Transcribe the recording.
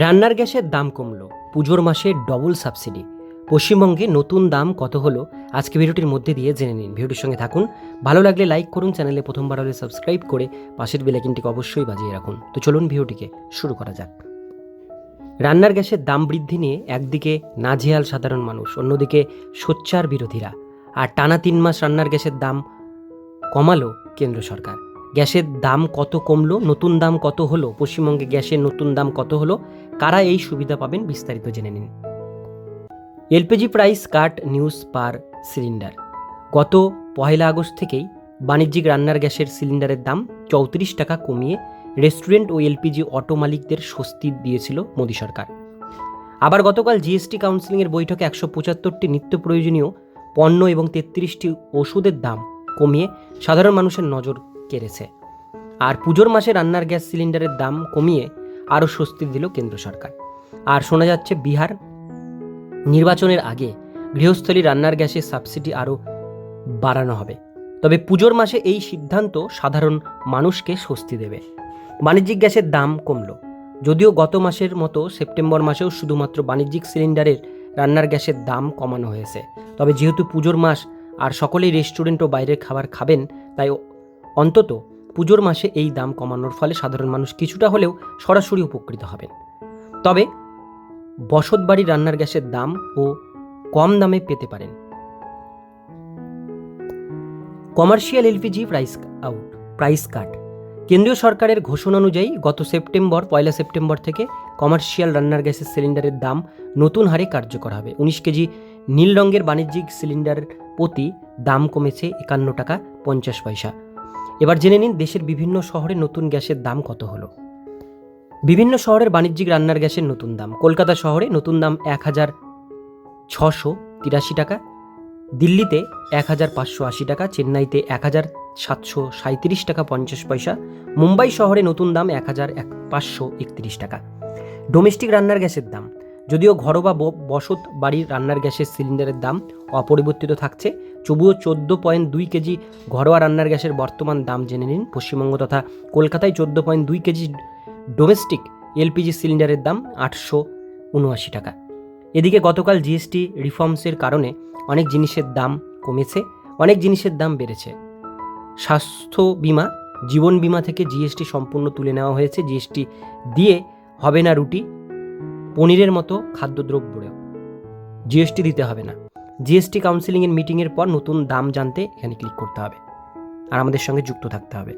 রান্নার গ্যাসের দাম কমলো। পুজোর মাসে ডবল সাবসিডি পশ্চিমবঙ্গে নতুন দাম কত হলো? আজকে ভিডিওটির মধ্যে দিয়ে জেনে নিন। ভিডিওটির সঙ্গে থাকুন। ভালো লাগলে লাইক করুন চ্যানেলে প্রথমবার হলে সাবস্ক্রাইব করে পাশের বেলাইকিনটিকে অবশ্যই বাজিয়ে রাখুন। তো চলুন ভিডিওটিকে শুরু করা যাক। রান্নার গ্যাসের দাম বৃদ্ধি নিয়ে একদিকে নাজেহাল সাধারণ মানুষ, অন্যদিকে সোচ্চার বিরোধীরা। আর টানা তিন মাস রান্নার গ্যাসের দাম কমালো কেন্দ্র সরকার। গ্যাসের দাম কত কমলো? নতুন দাম কত হলো? পশ্চিমবঙ্গে গ্যাসের নতুন দাম কত হলো? কারা এই সুবিধা পাবেন বিস্তারিত জেনে নিন। LPG price cut news per cylinder. গত পহেলা আগস্ট থেকেই বাণিজ্যিক রান্নার গ্যাসের সিলিন্ডারের দাম চৌত্রিশ টাকা কমিয়ে রেস্টুরেন্ট ও এলপিজি অটো মালিকদের স্বস্তি দিয়েছিল মোদী সরকার। আবার গতকাল জিএসটি কাউন্সিলিংয়ের বৈঠকে একশো পঁচাত্তরটি নিত্য প্রয়োজনীয় পণ্য এবং তেত্রিশটি ওষুধের দাম কমিয়ে সাধারণ মানুষের নজর কেড়েছে। আর পুজোর মাসে রান্নার গ্যাস সিলিন্ডারের দাম কমিয়ে আরও স্বস্তি দিল কেন্দ্র সরকার। আর শোনা যাচ্ছে বিহার নির্বাচনের আগে গৃহস্থলী রান্নার গ্যাসের সাবসিডি আরও বাড়ানো হবে। তবে পুজোর মাসে এই সিদ্ধান্ত সাধারণ মানুষকে স্বস্তি দেবে। বাণিজ্যিক গ্যাসের দাম কমল। যদিও গত মাসের মতো সেপ্টেম্বর মাসেও শুধুমাত্র বাণিজ্যিক সিলিন্ডারের রান্নার গ্যাসের দাম কমানো হয়েছে। তবে যেহেতু পুজোর মাস আর সকলেই রেস্টুরেন্ট ও বাইরের খাবার খাবেন, তাই অন্তত পুজোর মাসে এই দাম কমানোর ফলে সাধারণ মানুষ কিছুটা হলেও সরাসরি উপকৃত হবেন। তবে বসত বাড়ি রান্নার গ্যাসের দাম ও কম দামে পেতে পারেন। Commercial LPG price out, price cut. কেন্দ্রীয় সরকারের ঘোষণা অনুযায়ী গত সেপ্টেম্বর, পয়লা সেপ্টেম্বর থেকে কমার্শিয়াল রান্নার গ্যাসের সিলিন্ডারের দাম নতুন হারে কার্যকর হবে। উনিশ কেজি নীল রঙের বাণিজ্যিক সিলিন্ডার প্রতি দাম কমেছে একান্ন টাকা পঞ্চাশ পয়সা। এবার জেনে নিন দেশের বিভিন্ন শহরে নতুন গ্যাসের দাম কত হলো। বিভিন্ন শহরের বাণিজ্যিক রান্নার গ্যাসের নতুন দাম। কলকাতা শহরে নতুন দাম এক হাজার ছশো তিরাশি টাকা, দিল্লিতে এক হাজার পাঁচশো আশি টাকা, চেন্নাইতে এক হাজার সাতশো সাঁত্রিশ টাকা পঞ্চাশ পয়সা, মুম্বাই শহরে নতুন দাম এক হাজার এক পাঁচশো একত্রিশ টাকা। ডোমেস্টিক রান্নার গ্যাসের দাম। যদিও ঘরোয়া ব- বসত বাড়ির রান্নার গ্যাসের সিলিন্ডারের দাম অপরিবর্তিত থাকছে তবুও চোদ্দ পয়েন্ট দুই কেজি ঘরোয়া রান্নার গ্যাসের বর্তমান দাম জেনে নিন পশ্চিমবঙ্গ তথা কলকাতায় চোদ্দ পয়েন্ট দুই কেজি ডোমেস্টিক এলপিজি সিলিন্ডারের দাম আটশো উনআশি টাকা। এদিকে গতকাল জিএসটি রিফর্মসের কারণে অনেক জিনিসের দাম কমেছে, অনেক জিনিসের দাম বেড়েছে। স্বাস্থ্য বিমা, জীবন বিমা থেকে জিএসটি সম্পূর্ণ তুলে নেওয়া হয়েছে। জিএসটি দিয়ে হবে না রুটি, পনিরের মতো খাদ্যদ্রব্যেও। জিএসটি দিতে হবে না। জিএসটি কাউন্সিলিংয়ের মিটিংয়ের পর নতুন দাম জানতে এখানে ক্লিক করতে হবে। আর আমাদের সঙ্গে যুক্ত থাকতে হবে।